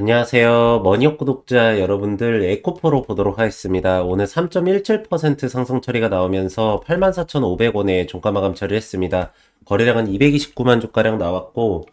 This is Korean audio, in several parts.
안녕하세요. 머니업 구독자 여러분들 에코프로 보도록 하겠습니다. 오늘 3.17% 상승 처리가 나오면서 84,500원에 종가 마감 처리했습니다. 거래량은 229만 주가량 나왔고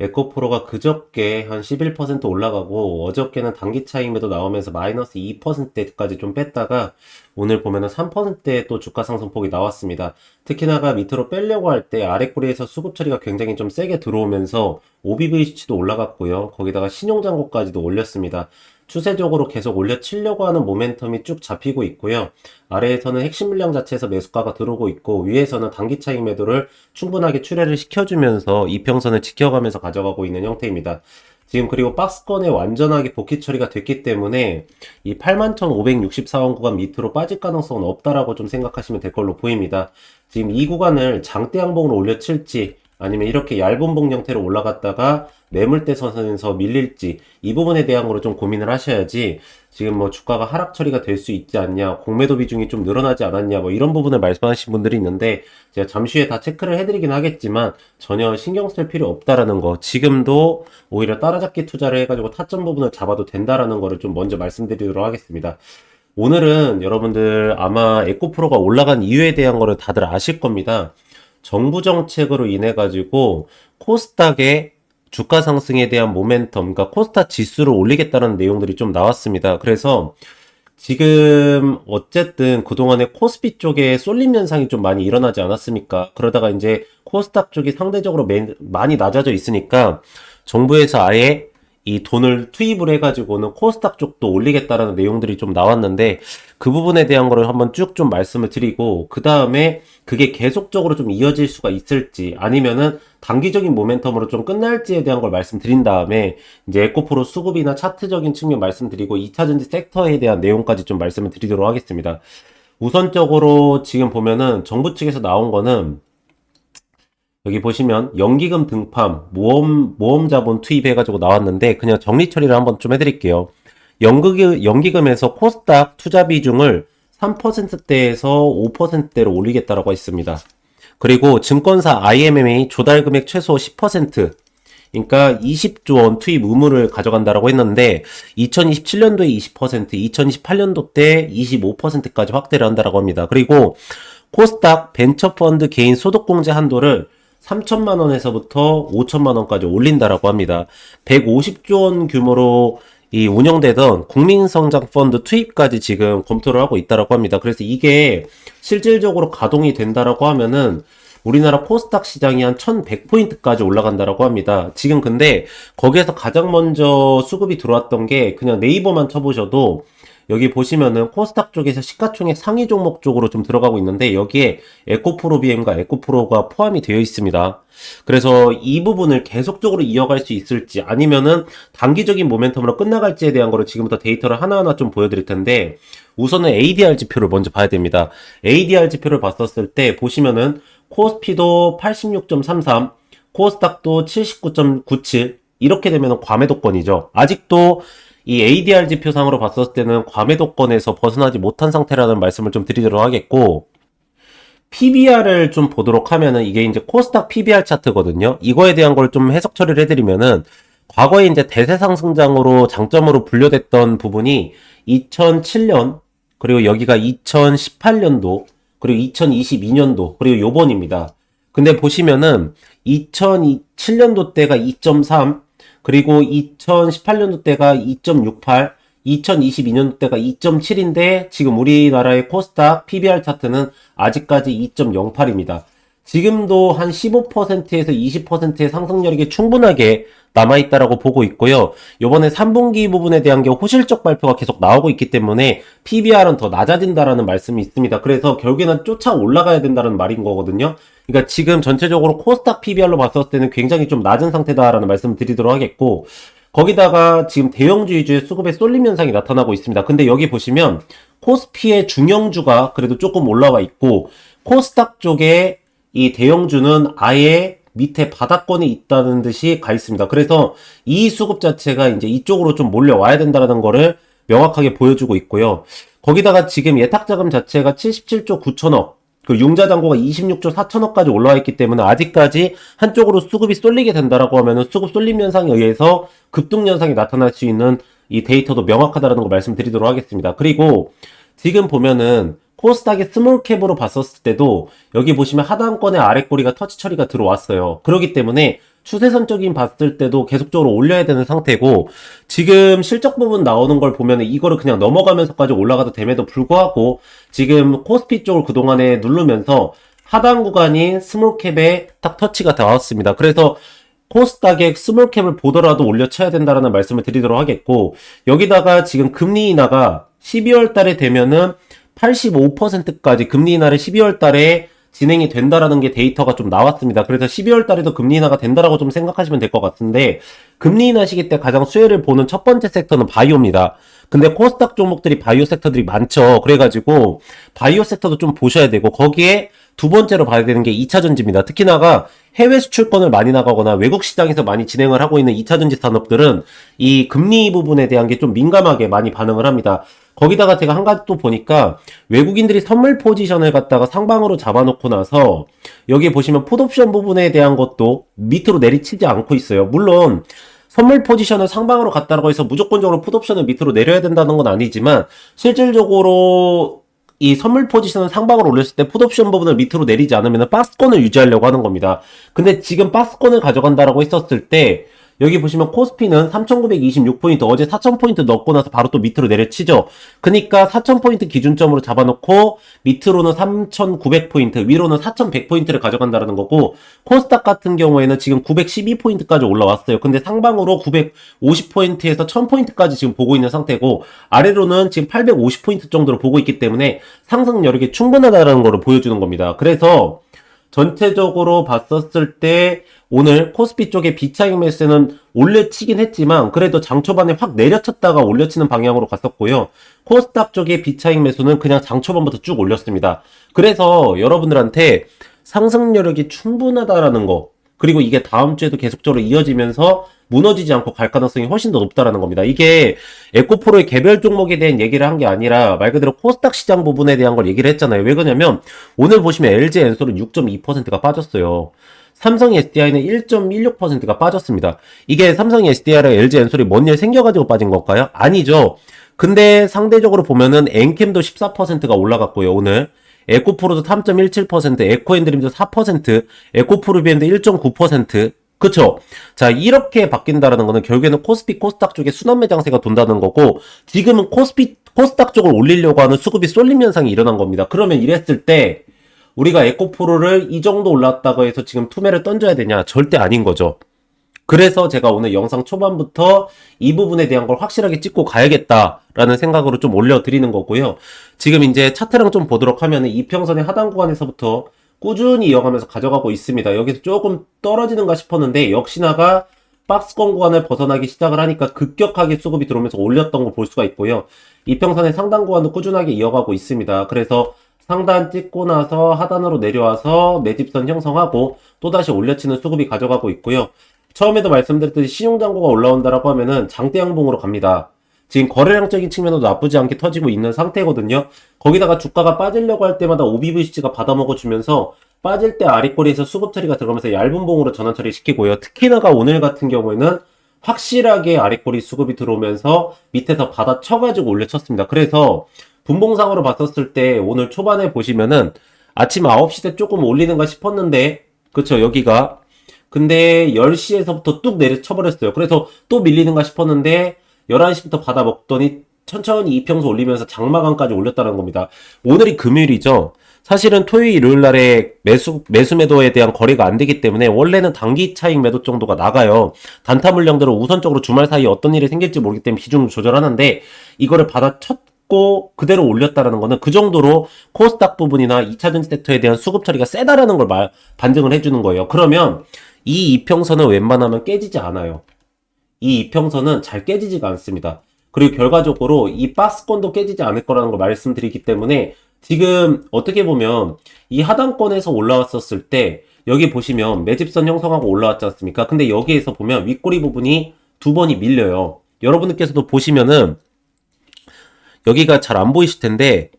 에코프로가 그저께 한 11% 올라가고 어저께는 단기 차익매도 나오면서 마이너스 2%대까지 좀 뺐다가 오늘 보면은 3%의 또 주가 상승폭이 나왔습니다. 특히나가 밑으로 빼려고 할 때 아랫꼬리에서 수급 처리가 굉장히 좀 세게 들어오면서 OBV 수치도 올라갔고요. 거기다가 신용장고까지도 올렸습니다. 추세적으로 계속 올려치려고 하는 모멘텀이 쭉 잡히고 있고요. 아래에서는 핵심 물량 자체에서 매수가가 들어오고 있고 위에서는 단기 차익 매도를 충분하게 출회를 시켜주면서 이평선을 지켜가면서 가져가고 있는 형태입니다. 지금 그리고 박스권에 완전하게 복귀 처리가 됐기 때문에 이 81,564원 구간 밑으로 빠질 가능성은 없다라고 좀 생각하시면 될 걸로 보입니다. 지금 이 구간을 장대 양봉으로 올려칠지 아니면 이렇게 얇은 봉 형태로 올라갔다가 매물대 선에서 밀릴지 이 부분에 대한 거로 좀 고민을 하셔야지 지금 뭐 주가가 하락 처리가 될 수 있지 않냐 공매도 비중이 좀 늘어나지 않았냐 뭐 이런 부분을 말씀하신 분들이 있는데 제가 잠시 후에 다 체크를 해드리긴 하겠지만 전혀 신경 쓸 필요 없다라는 거 지금도 오히려 따라잡기 투자를 해가지고 타점 부분을 잡아도 된다라는 거를 좀 먼저 말씀드리도록 하겠습니다. 오늘은 여러분들 아마 에코프로가 올라간 이유에 대한 거를 다들 아실 겁니다. 정부 정책으로 인해 가지고 코스닥의 주가 상승에 대한 모멘텀, 그러니까 코스닥 지수를 올리겠다는 내용들이 좀 나왔습니다. 그래서 지금 어쨌든 그동안에 코스피 쪽에 쏠림 현상이 좀 많이 일어나지 않았습니까? 그러다가 이제 코스닥 쪽이 상대적으로 매, 많이 낮아져 있으니까 정부에서 아예 이 돈을 투입을 해가지고는 코스닥 쪽도 올리겠다라는 내용들이 좀 나왔는데 그 부분에 대한 거를 한번 쭉 좀 말씀을 드리고 그 다음에 그게 계속적으로 좀 이어질 수가 있을지 아니면은 단기적인 모멘텀으로 좀 끝날지에 대한 걸 말씀드린 다음에 이제 에코프로 수급이나 차트적인 측면 말씀드리고 2차전지 섹터에 대한 내용까지 좀 말씀을 드리도록 하겠습니다. 우선적으로 지금 보면은 정부 측에서 나온 거는 여기 보시면 연기금 등판, 모험, 모험 자본 투입해 가지고 나왔는데 그냥 정리 처리를 한번 좀 해드릴게요. 연기금, 연기금에서 코스닥 투자 비중을 3%대에서 5%대로 올리겠다라고 했습니다. 그리고 증권사 IMMA 조달 금액 최소 10%, 그러니까 20조 원 투입 의무를 가져간다라고 했는데 2027년도에 20%, 2028년도 때 25%까지 확대를 한다라고 합니다. 그리고 코스닥 벤처펀드 개인 소득공제 한도를 3천만 원에서부터 5천만 원까지 올린다라고 합니다. 150조 원 규모로 이 운영되던 국민성장펀드 투입까지 지금 검토를 하고 있다라고 합니다. 그래서 이게 실질적으로 가동이 된다라고 하면은 우리나라 코스닥 시장이 한 1100포인트까지 올라간다라고 합니다. 지금 근데 거기에서 가장 먼저 수급이 들어왔던 게 그냥 네이버만 쳐보셔도 여기 보시면은 코스닥 쪽에서 시가총액 상위 종목 쪽으로 좀 들어가고 있는데 여기에 에코프로 BM과 에코프로가 포함이 되어 있습니다. 그래서 이 부분을 계속적으로 이어갈 수 있을지 아니면은 단기적인 모멘텀으로 끝나갈지에 대한 거를 지금부터 데이터를 하나하나 좀 보여드릴 텐데 우선은 ADR 지표를 먼저 봐야 됩니다. ADR 지표를 봤었을 때 보시면은 코스피도 86.33, 코스닥도 79.97 이렇게 되면 과매도권이죠. 아직도 이 ADR 지표상으로 봤을 때는 과매도권에서 벗어나지 못한 상태라는 말씀을 좀 드리도록 하겠고, PBR을 좀 보도록 하면은 이게 이제 코스닥 PBR 차트거든요. 이거에 대한 걸 좀 해석 처리를 해드리면은 과거에 이제 대세 상승장으로 장점으로 분류됐던 부분이 2007년 그리고 여기가 2018년도 그리고 2022년도 그리고 요번입니다. 근데 보시면은 2007년도 때가 2.3 그리고 2018년도 때가 2.68, 2022년도 때가 2.7인데 지금 우리나라의 코스닥 PBR 차트는 아직까지 2.08입니다. 지금도 한 15%에서 20%의 상승력이 충분하게 남아있다라고 보고 있고요. 요번에 3분기 부분에 대한 게 호실적 발표가 계속 나오고 있기 때문에 PBR은 더 낮아진다라는 말씀이 있습니다. 그래서 결국에는 쫓아 올라가야 된다는 말인 거거든요. 그러니까 지금 전체적으로 코스닥 PBR로 봤을 때는 굉장히 좀 낮은 상태다라는 말씀을 드리도록 하겠고 거기다가 지금 대형주의주의 수급의 쏠림 현상이 나타나고 있습니다. 근데 여기 보시면 코스피의 중형주가 그래도 조금 올라와 있고 코스닥 쪽에 이 대형주는 아예 밑에 바닥권에 있다는 듯이 가 있습니다. 그래서 이 수급 자체가 이제 이쪽으로 좀 몰려와야 된다는 거를 명확하게 보여주고 있고요. 거기다가 지금 예탁자금 자체가 77조 9천억 그 융자 잔고가 26조 4천억까지 올라와 있기 때문에 아직까지 한쪽으로 수급이 쏠리게 된다라고 하면은 수급 쏠림 현상에 의해서 급등 현상이 나타날 수 있는 이 데이터도 명확하다라는 걸 말씀드리도록 하겠습니다. 그리고 지금 보면은 코스닥의 스몰캡으로 봤었을 때도 여기 보시면 하단권의 아랫꼬리가 터치 처리가 들어왔어요. 그렇기 때문에 추세선적인 봤을 때도 계속적으로 올려야 되는 상태고 지금 실적 부분 나오는 걸 보면 이거를 그냥 넘어가면서까지 올라가도 됨에도 불구하고 지금 코스피 쪽을 그동안에 누르면서 하단 구간인 스몰캡에 딱 터치가 닿았습니다. 그래서 코스닥의 스몰캡을 보더라도 올려쳐야 된다라는 말씀을 드리도록 하겠고 여기다가 지금 금리 인하가 12월 달에 되면은 85%까지 금리 인하를 12월 달에 진행이 된다라는 게 데이터가 좀 나왔습니다. 그래서 12월 달에도 금리 인하가 된다라고 좀 생각하시면 될 것 같은데 금리 인하 시기 때 가장 수혜를 보는 첫 번째 섹터는 바이오입니다. 근데 코스닥 종목들이 바이오 섹터들이 많죠. 그래가지고 바이오 섹터도 좀 보셔야 되고 거기에 두 번째로 봐야 되는 게 2차 전지입니다. 특히나가 해외 수출권을 많이 나가거나 외국 시장에서 많이 진행을 하고 있는 2차 전지 산업들은 이 금리 부분에 대한 게 좀 민감하게 많이 반응을 합니다. 거기다가 제가 한 가지 또 보니까 외국인들이 선물 포지션을 갖다가 상방으로 잡아놓고 나서 여기 보시면 풋옵션 부분에 대한 것도 밑으로 내리치지 않고 있어요. 물론 선물 포지션을 상방으로 갔다고 해서 무조건적으로 풋옵션을 밑으로 내려야 된다는 건 아니지만 실질적으로 이 선물 포지션을 상방으로 올렸을 때 풋옵션 부분을 밑으로 내리지 않으면 박스권을 유지하려고 하는 겁니다. 근데 지금 박스권을 가져간다라고 했었을 때 여기 보시면 코스피는 3,926포인트 어제 4,000포인트 넣고 나서 바로 또 밑으로 내려치죠. 그러니까 4,000포인트 기준점으로 잡아놓고 밑으로는 3,900포인트, 위로는 4,100포인트를 가져간다는 거고 코스닥 같은 경우에는 지금 912포인트까지 올라왔어요. 근데 상방으로 950포인트에서 1000포인트까지 지금 보고 있는 상태고 아래로는 지금 850포인트 정도로 보고 있기 때문에 상승 여력이 충분하다는 것을 보여주는 겁니다. 그래서 전체적으로 봤었을 때 오늘 코스피 쪽의 비차익 매수는 올려치긴 했지만 그래도 장 초반에 확 내려쳤다가 올려치는 방향으로 갔었고요. 코스닥 쪽의 비차익 매수는 그냥 장 초반부터 쭉 올렸습니다. 그래서 여러분들한테 상승 여력이 충분하다라는 거 그리고 이게 다음 주에도 계속적으로 이어지면서 무너지지 않고 갈 가능성이 훨씬 더 높다라는 겁니다. 이게 에코프로의 개별 종목에 대한 얘기를 한 게 아니라 말 그대로 코스닥 시장 부분에 대한 걸 얘기를 했잖아요. 왜 그러냐면 오늘 보시면 LG 엔솔은 6.2%가 빠졌어요. 삼성 SDI는 1.16%가 빠졌습니다. 이게 삼성 SDI랑 LG 엔솔이 뭔 일 생겨가지고 빠진 걸까요? 아니죠. 근데 상대적으로 보면은 엔캠도 14%가 올라갔고요, 오늘. 에코프로도 3.17%, 에코엔드림도 4%, 에코프루비엔도 1.9%, 그쵸? 자, 이렇게 바뀐다라는 거는 결국에는 코스피, 코스닥 쪽에 순환 매장세가 돈다는 거고, 지금은 코스피, 코스닥 쪽을 올리려고 하는 수급이 쏠림 현상이 일어난 겁니다. 그러면 이랬을 때, 우리가 에코프로를 이 정도 올랐다고 해서 지금 투매를 던져야 되냐? 절대 아닌 거죠. 그래서 제가 오늘 영상 초반부터 이 부분에 대한 걸 확실하게 찍고 가야겠다라는 생각으로 좀 올려드리는 거고요. 지금 이제 차트랑 좀 보도록 하면 이평선의 하단 구간에서부터 꾸준히 이어가면서 가져가고 있습니다. 여기서 조금 떨어지는가 싶었는데 역시나가 박스권 구간을 벗어나기 시작을 하니까 급격하게 수급이 들어오면서 올렸던 걸 볼 수가 있고요. 이평선의 상단 구간도 꾸준하게 이어가고 있습니다. 그래서 상단 찍고 나서 하단으로 내려와서 매집선 형성하고 또다시 올려치는 수급이 가져가고 있고요. 처음에도 말씀드렸듯이 신용장고가 올라온다라고 하면은 장대 양봉으로 갑니다. 지금 거래량적인 측면도 나쁘지 않게 터지고 있는 상태거든요. 거기다가 주가가 빠지려고 할 때마다 OBVC가 받아먹어주면서 빠질 때 아랫꼬리에서 수급 처리가 들어가면서 얇은 봉으로 전환 처리 시키고요. 특히나가 오늘 같은 경우에는 확실하게 아랫꼬리 수급이 들어오면서 밑에서 받아 쳐가지고 올려쳤습니다. 그래서 분봉상으로 봤었을 때 오늘 초반에 보시면은 아침 9시 때 조금 올리는가 싶었는데 그쵸 여기가 근데 10시에서부터 뚝 내려쳐버렸어요. 그래서 또 밀리는가 싶었는데 11시부터 받아 먹더니 천천히 이평소 올리면서 장마감까지 올렸다는 겁니다. 오늘이 금요일이죠. 사실은 토요일, 일요일 날에 매수, 매수 매도에 대한 거래가 안 되기 때문에 원래는 단기 차익 매도 정도가 나가요. 단타 물량들은 우선적으로 주말 사이에 어떤 일이 생길지 모르기 때문에 비중을 조절하는데 이거를 받아 쳤고 그대로 올렸다라는 거는 그 정도로 코스닥 부분이나 2차전지 섹터에 대한 수급 처리가 세다라는 걸 말, 반증을 해주는 거예요. 그러면 이 이평선은 웬만하면 깨지지 않아요. 이 이평선은 잘 깨지지가 않습니다. 그리고 결과적으로 이 박스권도 깨지지 않을 거라는 걸 말씀드리기 때문에 지금 어떻게 보면 이 하단권에서 올라왔었을 때 여기 보시면 매집선 형성하고 올라왔지 않습니까? 근데 여기에서 보면 윗꼬리 부분이 두 번이 밀려요. 여러분들께서도 보시면은 여기가 잘 안 보이실 텐데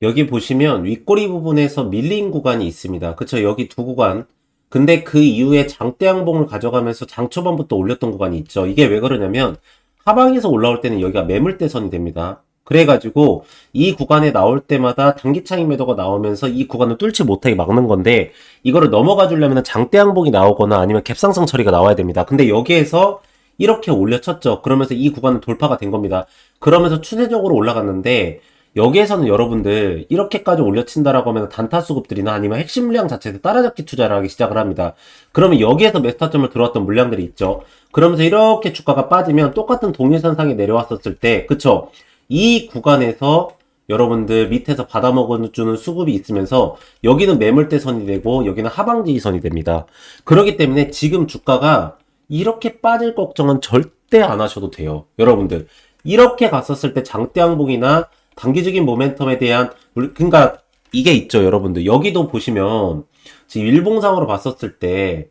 여기 보시면 윗꼬리 부분에서 밀린 구간이 있습니다. 그쵸? 여기 두 구간. 근데 그 이후에 장대 양봉을 가져가면서 장 초반부터 올렸던 구간이 있죠. 이게 왜 그러냐면 하방에서 올라올 때는 여기가 매물대선이 됩니다. 그래가지고 이 구간에 나올 때마다 단기차익 매도가 나오면서 이 구간을 뚫지 못하게 막는 건데 이거를 넘어가 주려면 장대 양봉이 나오거나 아니면 갭상승 처리가 나와야 됩니다. 근데 여기에서 이렇게 올려쳤죠. 그러면서 이 구간은 돌파가 된 겁니다. 그러면서 추세적으로 올라갔는데 여기에서는 여러분들 이렇게까지 올려친다라고 하면 단타 수급들이나 아니면 핵심 물량 자체에서 따라잡기 투자를 하기 시작을 합니다. 그러면 여기에서 메스타점을 들어왔던 물량들이 있죠. 그러면서 이렇게 주가가 빠지면 똑같은 동일선상에 내려왔었을 때 그쵸? 이 구간에서 여러분들 밑에서 받아먹어주는 수급이 있으면서 여기는 매물대선이 되고 여기는 하방지지선이 됩니다. 그렇기 때문에 지금 주가가 이렇게 빠질 걱정은 절대 안 하셔도 돼요. 여러분들 이렇게 갔었을 때 장대항봉이나 단기적인 모멘텀에 대한 물- 그러니까 이게 있죠, 여러분들. 여기도 보시면 지금 일봉상으로 봤었을 때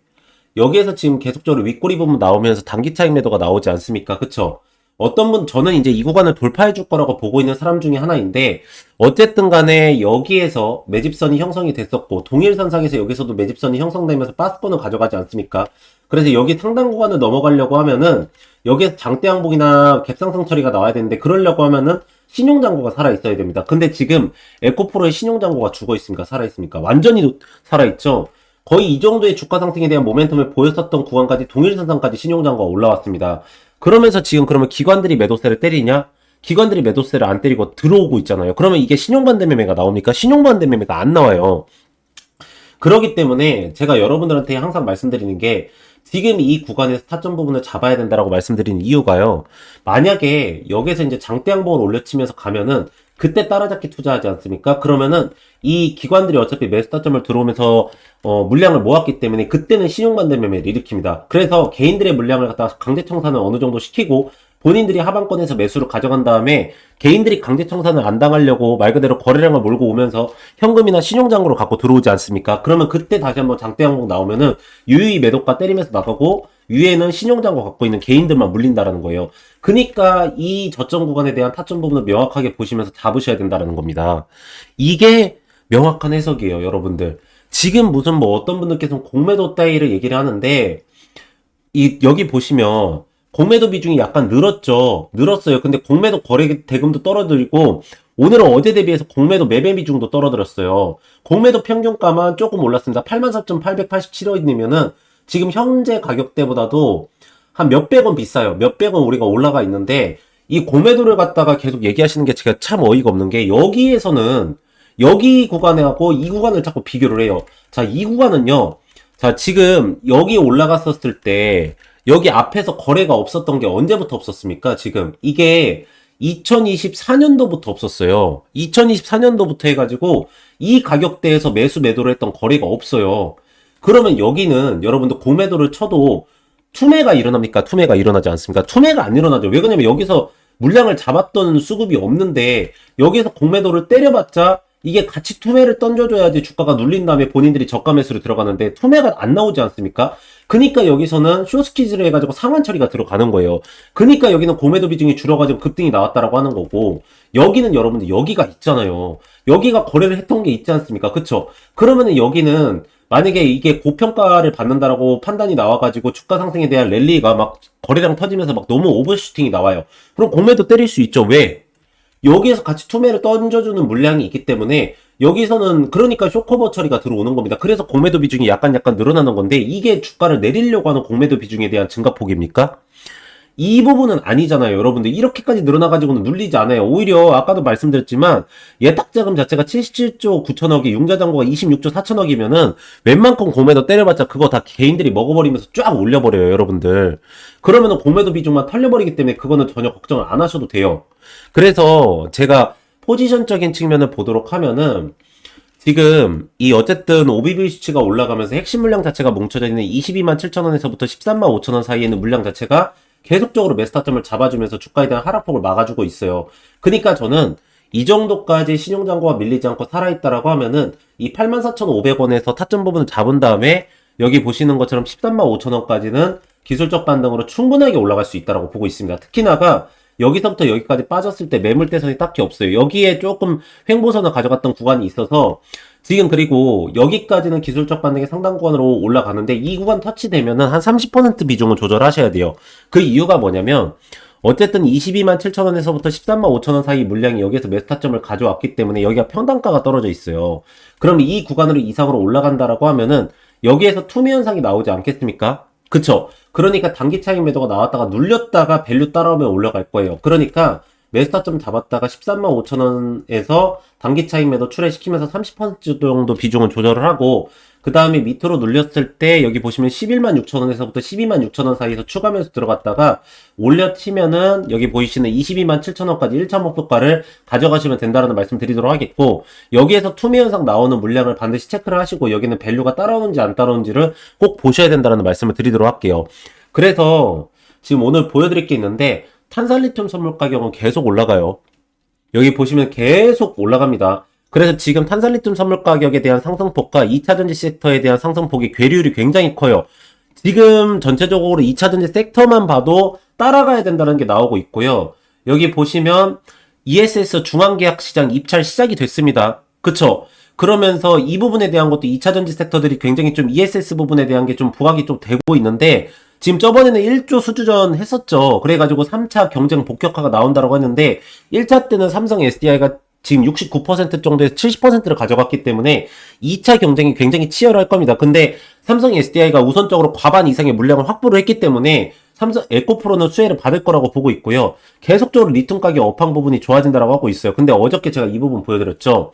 여기에서 지금 계속적으로 윗꼬리 부분 나오면서 단기 차익 매도가 나오지 않습니까? 그쵸? 어떤 분, 저는 이제 이 구간을 돌파해 줄 거라고 보고 있는 사람 중에 하나인데, 어쨌든 간에 여기에서 매집선이 형성이 됐었고, 동일선상에서 여기서도 매집선이 형성되면서 빠스권을 가져가지 않습니까? 그래서 여기 상당 구간을 넘어가려고 하면은, 여기에서 장대 항복이나 갭상승 처리가 나와야 되는데, 그러려고 하면은, 신용장고가 살아있어야 됩니다. 근데 지금 에코프로의 신용장고가 죽어 있습니까? 살아있습니까? 완전히 살아있죠? 거의 이 정도의 주가 상승에 대한 모멘텀을 보였었던 구간까지 동일선상까지 신용장고가 올라왔습니다. 그러면서 지금 그러면 기관들이 매도세를 때리냐? 기관들이 매도세를 안 때리고 들어오고 있잖아요. 그러면 이게 신용반대 매매가 나옵니까? 신용반대 매매가 안 나와요. 그러기 때문에 제가 여러분들한테 항상 말씀드리는 게 지금 이 구간에서 타점 부분을 잡아야 된다라고 말씀드리는 이유가요. 만약에 여기서 이제 장대 양봉을 올려치면서 가면은 그때 따라잡기 투자하지 않습니까? 그러면은 이 기관들이 어차피 매수타점을 들어오면서 어, 물량을 모았기 때문에 그때는 신용반대 매매를 일으킵니다. 그래서 개인들의 물량을 갖다가 강제 청산을 어느 정도 시키고 본인들이 하방권에서 매수를 가져간 다음에 개인들이 강제 청산을 안 당하려고 말 그대로 거래량을 몰고 오면서 현금이나 신용장으로 갖고 들어오지 않습니까? 그러면 그때 다시 한번 장대 항목 나오면은 유유히 매도가 때리면서 나가고 위에는 신용장고 갖고 있는 개인들만 물린다라는 거예요. 그니까 이 저점 구간에 대한 타점 부분을 명확하게 보시면서 잡으셔야 된다라는 겁니다. 이게 명확한 해석이에요, 여러분들. 지금 무슨 뭐 어떤 분들께서는 공매도 따위를 얘기를 하는데 이 여기 보시면 공매도 비중이 약간 늘었죠. 늘었어요. 근데 공매도 거래 대금도 떨어들고 오늘은 어제 대비해서 공매도 매매 비중도 떨어들었어요. 공매도 평균가만 조금 올랐습니다. 84,887원이면은 지금 현재 가격대보다도 한 몇백 원 비싸요. 몇백 원 우리가 올라가 있는데 이 공매도를 갖다가 계속 얘기하시는 게 제가 참 어이가 없는 게 여기에서는 여기 구간하고 이 구간을 자꾸 비교를 해요. 자, 이 구간은요. 자, 지금 여기 올라갔었을 때 여기 앞에서 거래가 없었던 게 언제부터 없었습니까? 지금 이게 2024년도부터 없었어요. 2024년도부터 해가지고 이 가격대에서 매수 매도를 했던 거래가 없어요. 그러면 여기는 여러분들 공매도를 쳐도 투매가 일어납니까? 투매가 일어나지 않습니까? 투매가 안 일어나죠. 왜 그러냐면 여기서 물량을 잡았던 수급이 없는데 여기서 공매도를 때려봤자 이게 같이 투매를 던져줘야지 주가가 눌린 다음에 본인들이 저가 매수로 들어가는데 투매가 안 나오지 않습니까? 그니까 여기서는 쇼스키즈를 해가지고 상환 처리가 들어가는 거예요. 그니까 여기는 공매도 비중이 줄어가지고 급등이 나왔다라고 하는 거고 여기는 여러분들 여기가 있잖아요. 여기가 거래를 했던 게 있지 않습니까? 그쵸? 그러면은 여기는 만약에 이게 고평가를 받는다라고 판단이 나와가지고 주가 상승에 대한 랠리가 막 거래량 터지면서 막 너무 오버슈팅이 나와요. 그럼 공매도 때릴 수 있죠. 왜? 여기에서 같이 투매를 던져주는 물량이 있기 때문에 여기서는 그러니까 쇼커버 처리가 들어오는 겁니다. 그래서 공매도 비중이 약간 약간 늘어나는 건데 이게 주가를 내리려고 하는 공매도 비중에 대한 증가폭입니까? 이 부분은 아니잖아요, 여러분들. 이렇게까지 늘어나가지고는 눌리지 않아요. 오히려 아까도 말씀드렸지만 예탁자금 자체가 77조 9천억이 융자장고가 26조 4천억이면은 웬만큼 공매도 때려봤자 그거 다 개인들이 먹어버리면서 쫙 올려버려요, 여러분들. 그러면은 공매도 비중만 털려버리기 때문에 그거는 전혀 걱정을 안 하셔도 돼요. 그래서 제가 포지션적인 측면을 보도록 하면은 지금 이 어쨌든 OBV 수치가 올라가면서 핵심 물량 자체가 뭉쳐져 있는 22만 7천 원에서부터 13만 5천 원 사이에 있는 물량 자체가 계속적으로 메스타점을 잡아주면서 주가에 대한 하락폭을 막아주고 있어요. 그러니까 저는 이 정도까지 신용장고가 밀리지 않고 살아있다라고 하면은 이 84,500원에서 타점 부분을 잡은 다음에 여기 보시는 것처럼 13만 5천 원까지는 기술적 반등으로 충분하게 올라갈 수 있다라고 보고 있습니다. 특히나가 여기서부터 여기까지 빠졌을 때 매물대선이 딱히 없어요. 여기에 조금 횡보선을 가져갔던 구간이 있어서 지금 그리고 여기까지는 기술적 반등의 상당 구간으로 올라가는데 이 구간 터치되면은 한 30% 비중을 조절하셔야 돼요. 그 이유가 뭐냐면 어쨌든 22만 7천 원에서부터 13만 5천 원 사이 물량이 여기에서 매수타점을 가져왔기 때문에 여기가 평단가가 떨어져 있어요. 그럼 이 구간으로 이상으로 올라간다라고 하면은 여기에서 투매 현상이 나오지 않겠습니까? 그쵸? 그러니까 단기 차익 매도가 나왔다가 눌렸다가 밸류 따라오면 올라갈 거예요. 그러니까 매수타점 잡았다가 13만 5천원에서 단기 차익 매도 출회시키면서 30% 정도 비중을 조절을 하고 그 다음에 밑으로 눌렸을 때 여기 보시면 11만 6천원에서부터 12만 6천원 사이에서 추가 매수 들어갔다가 올려 치면은 여기 보이시는 22만 7천원까지 1차 목표가를 가져가시면 된다는 말씀 드리도록 하겠고 여기에서 투매 현상 나오는 물량을 반드시 체크를 하시고 여기는 밸류가 따라오는지 안 따라오는지를 꼭 보셔야 된다는 말씀을 드리도록 할게요. 그래서 지금 오늘 보여드릴 게 있는데 탄산리튬 선물 가격은 계속 올라가요. 여기 보시면 계속 올라갑니다. 그래서 지금 탄산리튬 선물 가격에 대한 상승폭과 2차전지 섹터에 대한 상승폭이 괴리율이 굉장히 커요. 지금 전체적으로 2차전지 섹터만 봐도 따라가야 된다는 게 나오고 있고요. 여기 보시면 ESS 중앙계약 시장 입찰 시작이 됐습니다. 그쵸? 그러면서 이 부분에 대한 것도 2차전지 섹터들이 굉장히 좀 ESS 부분에 대한 게 좀 부각이 좀 되고 있는데 지금 저번에는 1조 수주전 했었죠. 그래가지고 3차 경쟁 복격화가 나온다고 했는데 1차 때는 삼성 SDI가 지금 69% 정도에서 70%를 가져갔기 때문에 2차 경쟁이 굉장히 치열할 겁니다. 근데 삼성 SDI가 우선적으로 과반 이상의 물량을 확보를 했기 때문에 삼성 에코프로는 수혜를 받을 거라고 보고 있고요. 계속적으로 리튬 가격 업황 부분이 좋아진다라고 하고 있어요. 근데 어저께 제가 이 부분 보여드렸죠.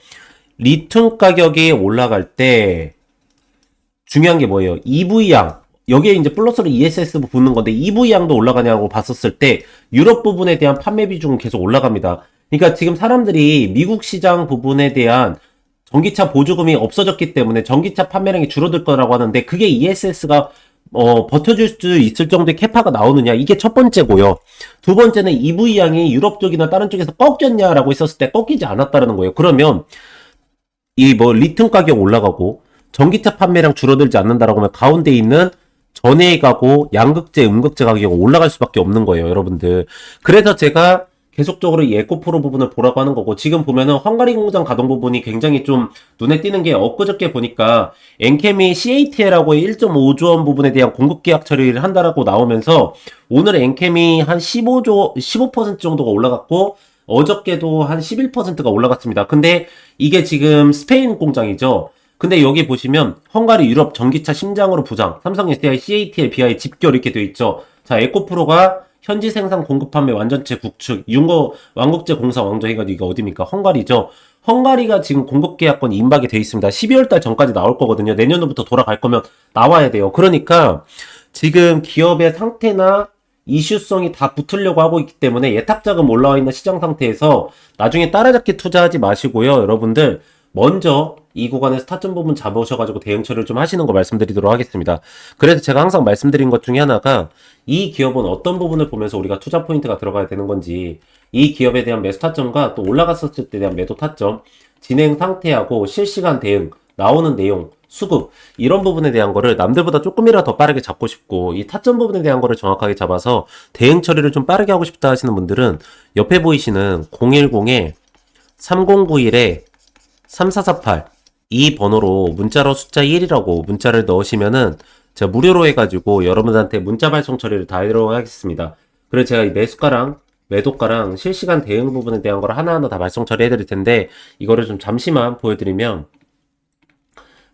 리튬 가격이 올라갈 때 중요한 게 뭐예요? EV양 여기에 이제 플러스로 ESS 붙는 건데 EV양도 올라가냐고 봤었을 때 유럽 부분에 대한 판매 비중은 계속 올라갑니다. 그러니까 지금 사람들이 미국 시장 부분에 대한 전기차 보조금이 없어졌기 때문에 전기차 판매량이 줄어들 거라고 하는데 그게 ESS가 어, 버텨줄 수 있을 정도의 캐파가 나오느냐 이게 첫 번째고요. 두 번째는 EV 양이 유럽 쪽이나 다른 쪽에서 꺾였냐라고 있었을 때 꺾이지 않았다는 거예요. 그러면 이 뭐 리튬 가격 올라가고 전기차 판매량 줄어들지 않는다라고 하면 가운데 있는 전해에 가고 양극재, 음극재 가격이 올라갈 수밖에 없는 거예요, 여러분들. 그래서 제가 계속적으로 이 에코프로 부분을 보라고 하는 거고 지금 보면은 헝가리 공장 가동 부분이 굉장히 좀 눈에 띄는 게 엊그저께 보니까 엔캠이 CATL하고의 1.5조 원 부분에 대한 공급 계약 처리를 한다라고 나오면서 오늘 엔캠이 한 15조 15% 정도가 올라갔고 어저께도 한 11%가 올라갔습니다. 근데 이게 지금 스페인 공장이죠. 근데 여기 보시면 헝가리 유럽 전기차 심장으로 부장 삼성 SDI CATL BI 집결 이렇게 되어 있죠. 자 에코프로가 현지 생산 공급 판매 완전체 국축 윤거 왕국제 공사 해가지고 이게 어디입니까? 헝가리죠. 헝가리가 지금 공급 계약권이 임박이 돼 있습니다. 12월 달 전까지 나올 거거든요. 내년부터 돌아갈 거면 나와야 돼요. 그러니까 지금 기업의 상태나 이슈성이 다 붙으려고 하고 있기 때문에 예탁자금 올라와 있는 시장 상태에서 나중에 따라잡기 투자하지 마시고요. 여러분들 먼저 이 구간에 스타점 부분 잡으셔가지고 대응 처리를 좀 하시는 거 말씀드리도록 하겠습니다. 그래서 제가 항상 말씀드린 것 중에 하나가 이 기업은 어떤 부분을 보면서 우리가 투자 포인트가 들어가야 되는 건지 이 기업에 대한 매수 타점과 또 올라갔었을 때 대한 매도 타점 진행 상태하고 실시간 대응 나오는 내용 수급 이런 부분에 대한 거를 남들보다 조금이라도 더 빠르게 잡고 싶고 이 타점 부분에 대한 거를 정확하게 잡아서 대응 처리를 좀 빠르게 하고 싶다 하시는 분들은 옆에 보이시는 010에 3091에 3448 이 번호로 문자로 숫자 1이라고 문자를 넣으시면은 제가 무료로 해가지고 여러분들한테 문자 발송 처리를 다 하도록 하겠습니다. 그래서 제가 이 매수가랑 매도가랑 실시간 대응 부분에 대한 걸 하나하나 다 발송 처리해 드릴 텐데 이거를 좀 잠시만 보여드리면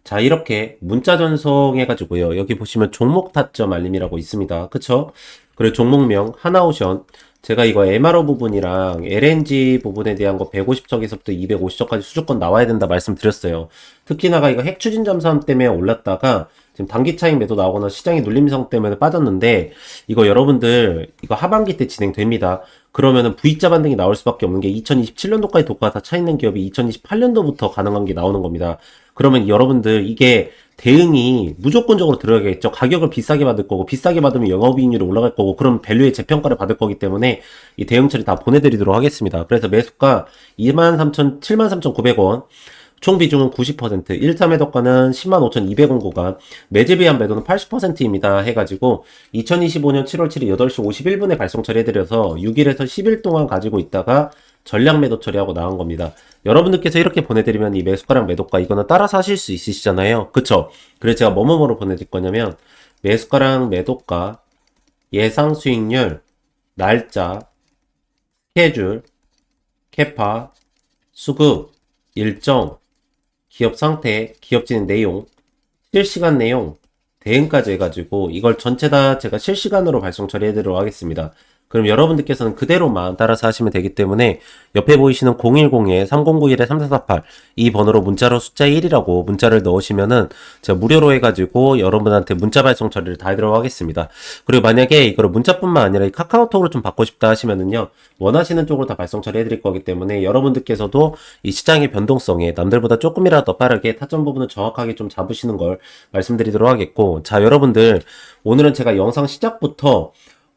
자 이렇게 문자 전송해 가지고요. 여기 보시면 종목 타점 알림이라고 있습니다. 그쵸? 그리고 종목명 하나오션 제가 이거 MRO 부분이랑 LNG 부분에 대한 거 150척에서부터 250척까지 수주권 나와야 된다 말씀드렸어요. 특히나가 이거 핵 추진 잠수함 때문에 올랐다가 지금 단기 차익 매도 나오거나 시장의 눌림성 때문에 빠졌는데 이거 여러분들 이거 하반기 때 진행됩니다. 그러면은 V자 반등이 나올 수밖에 없는 게 2027년도까지 독가 다 차 있는 기업이 2028년도부터 가능한 게 나오는 겁니다. 그러면 여러분들 이게 대응이 무조건적으로 들어가겠죠. 가격을 비싸게 받을 거고 비싸게 받으면 영업이익률이 올라갈 거고 그럼 밸류의 재평가를 받을 거기 때문에 이 대응 처리 다 보내드리도록 하겠습니다. 그래서 매수가 23,000, 73,900원 총 비중은 90%, 1차 매도가는 105,200원 구간, 매집비한 매도는 80%입니다. 해가지고 2025년 7월 7일 8시 51분에 발송 처리해드려서 6일에서 10일 동안 가지고 있다가 전량 매도 처리하고 나온 겁니다. 여러분들께서 이렇게 보내드리면 이 매수가랑 매도가 이거는 따라서 하실 수 있으시잖아요. 그쵸? 그래서 제가 뭐뭐뭐로 보내드릴 거냐면 매수가랑 매도가, 예상 수익률, 날짜, 스케줄, 캐파, 수급, 일정, 기업 상태, 기업 진행 내용, 실시간 내용, 대응까지 해가지고 이걸 전체 다 제가 실시간으로 발송 처리해드리도록 하겠습니다. 그럼 여러분들께서는 그대로 만 따라서 하시면 되기 때문에 옆에 보이시는 010-3091-3448 이 번호로 문자로 숫자 1이라고 문자를 넣으시면은 제가 무료로 해가지고 여러분한테 문자 발송 처리를 다 해드리도록 하겠습니다. 그리고 만약에 이거를 문자뿐만 아니라 이 카카오톡으로 좀 받고 싶다 하시면은요 원하시는 쪽으로 다 발송 처리해드릴 거기 때문에 여러분들께서도 이 시장의 변동성에 남들보다 조금이라도 더 빠르게 타점 부분을 정확하게 좀 잡으시는 걸 말씀드리도록 하겠고 자 여러분들 오늘은 제가 영상 시작부터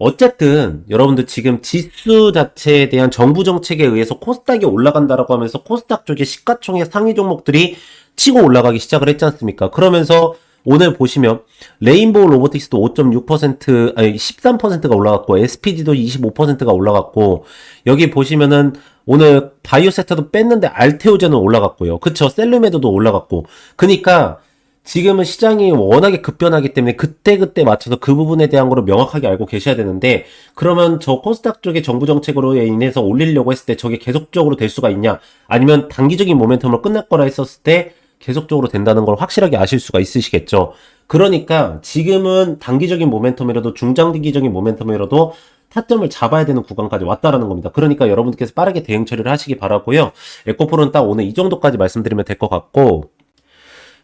어쨌든 여러분들 지금 지수 자체에 대한 정부 정책에 의해서 코스닥이 올라간다라고 하면서 코스닥 쪽의 시가총액 상위 종목들이 치고 올라가기 시작을 했지 않습니까? 그러면서 오늘 보시면 레인보우 로보틱스도 5.6% 아니 13%가 올라갔고 SPD도 25%가 올라갔고 여기 보시면은 오늘 바이오 섹터도 뺐는데 알테오제는 올라갔고요. 그쵸? 셀루메도도 올라갔고. 그니까 지금은 시장이 워낙에 급변하기 때문에 그때그때 맞춰서 그 부분에 대한 거를 명확하게 알고 계셔야 되는데 그러면 저 코스닥 쪽의 정부 정책으로 인해서 올리려고 했을 때 저게 계속적으로 될 수가 있냐 아니면 단기적인 모멘텀으로 끝날 거라 했었을 때 계속적으로 된다는 걸 확실하게 아실 수가 있으시겠죠. 그러니까 지금은 단기적인 모멘텀이라도 중장기적인 모멘텀이라도 타점을 잡아야 되는 구간까지 왔다라는 겁니다. 그러니까 여러분들께서 빠르게 대응 처리를 하시기 바라고요. 에코프로는 딱 오늘 이 정도까지 말씀드리면 될 것 같고